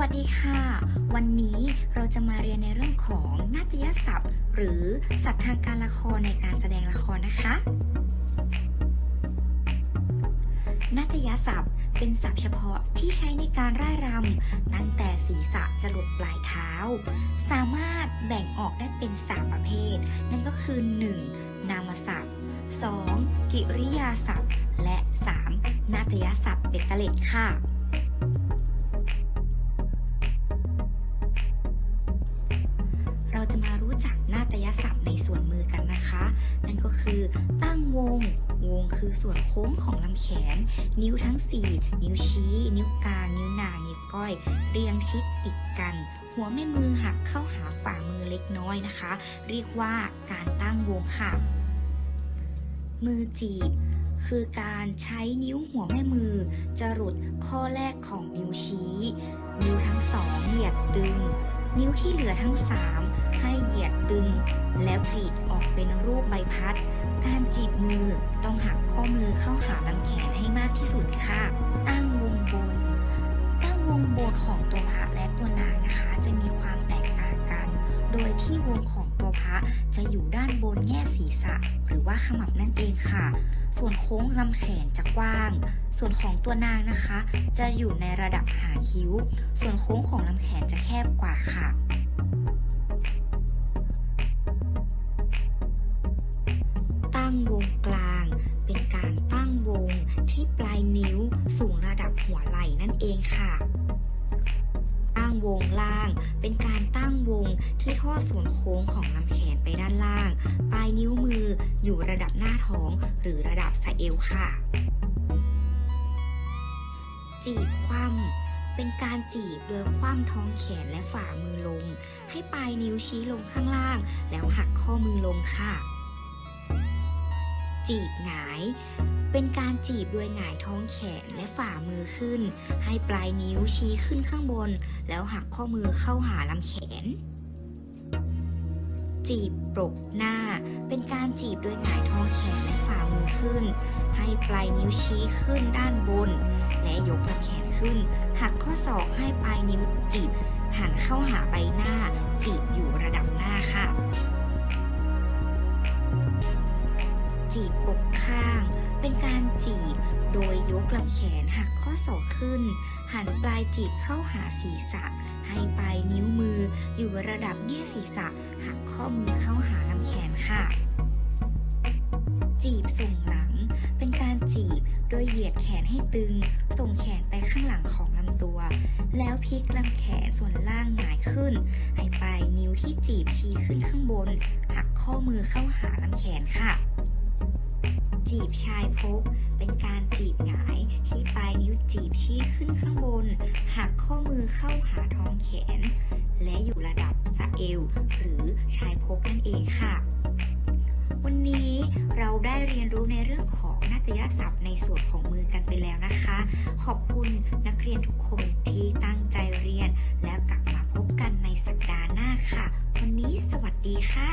วัสดีค่ะ วันนี้เราจะมาเรียนในเรื่องของนาฏยศัพท์ หรือศัพท์ทางการละครในการแสดงละครนะคะ นาฏยศัพท์เป็นศัพท์เฉพาะที่ใช้ในการร่ายรำตั้งแต่ศีรษะจะหลดปลายเท้า สามารถแบ่งออกได้เป็น 3 ประเภท นั่นก็คือ 1. นามศัพท์ 2. กิริยาศัพท์ และ 3. นาฏยศัพท์เป็ดเตล็ดค่ะ มือกันนะคะ นั่นก็คือตั้งวง วงคือส่วนโค้งของลำแขน นิ้วทั้ง 4 นิ้วชี้ นิ้วกลาง นิ้วนางนิ้วก้อย เรียงชิดติดกัน หัวแม่มือหักเข้าหาฝ่ามือเล็กน้อยนะคะ เรียกว่าการตั้งวงค่ะ มือจีบคือการใช้นิ้วหัวแม่มือ จรุดข้อแรกของนิ้วชี้ นิ้วทั้งสองเหยียดตึง นิ้วที่เหลือทั้ง 3 ให้เหยียดตึง แล้วกรีดออกเป็นรูปใบพัด การจีบมือต้องหักข้อมือเข้าหาลำแขนให้มากที่สุดค่ะ ตั้งวงบน ตั้งวงบนของตัวพระและตัวนางนะคะ จะมีความแตกต่างกัน โดยที่วงของตัวพระจะอยู่ด้านบนแง่ศีรษะหรื ว่าขมับนั่นเองค่ะ ส่วนโค้งลำแขนจะกว้าง ส่วนของตัวนางนะคะ จะอยู่ในระดับหางคิ้ว ส่วนโค้งของลำแขนจะแคบกว่าค่ะตั้งวงกลาง เป็นการตั้งวงที่ปลายนิ้วสูงระดับหัวไหล่นั่นเองค่ะ วงล่าง เป็นการตั้งวงที่ทอดส่วนโค้งของลำแขนไปด้านล่าง ปลายนิ้วมืออยู่ระดับหน้าท้องหรือระดับสะเอวค่ะ จีบคว่ำเป็นการจีบโดยคว่ำท้องแขนและฝ่ามือลง ให้ปลายนิ้วชี้ลงข้างล่าง แล้วหักข้อมือลงค่ะ จีบหงาย เป็นการจีบโดยหงายท้องแขนและฝ่ามือขึ้น ให้ปลายนิ้วชี้ขึ้นข้างบน แล้วหักข้อมือเข้าหาลำแขน จีบปรกหน้า เป็นการจีบโดยหงายท้องแขนและฝ่ามือขึ้น ให้ปลายนิ้วชี้ขึ้นด้านบน และยกลำแขนขึ้น หักข้อศอกให้ปลายนิ้วจีบหันเข้าหาใบหน้า จีบอยู่ระดับหน้าค่ะ จีบอกข้าง เป็นการจีบ โดยยกลำแขนหักข้อศอกขึ้น หันปลายจีบเข้าหาศีรษะ ให้ปลายนิ้วมืออยู่ระดับแง่ศีรษะ หักข้อมือเข้าหาลำแขนค่ะ จีบส่งหลัง เป็นการจีบ โดยเหยียดแขนให้ตึง ส่งแขนไปข้างหลังของลำตัว แล้วพลิกลำแขนส่วนล่างหงายขึ้น ให้ปลายนิ้วที่จีบชี้ขึ้นข้างบน หักข้อมือเข้าหาลำแขนค่ะ จีบชายพก เป็นการจีบหงาย ที่ปลายนิ้วจีบชี้ขึ้นข้างบน หักข้อมือเข้าหาท้องแขน และอยู่ระดับสะเอว หรือชายพกนั่นเองค่ะ วันนี้เราได้เรียนรู้ในเรื่องของนาฏยศัพท์ในส่วนของมือกันไปแล้วนะคะ ขอบคุณนักเรียนทุกคนที่ตั้งใจเรียน แล้วกลับมาพบกันในสัปดาห์หน้าค่ะ วันนี้สวัสดีค่ะ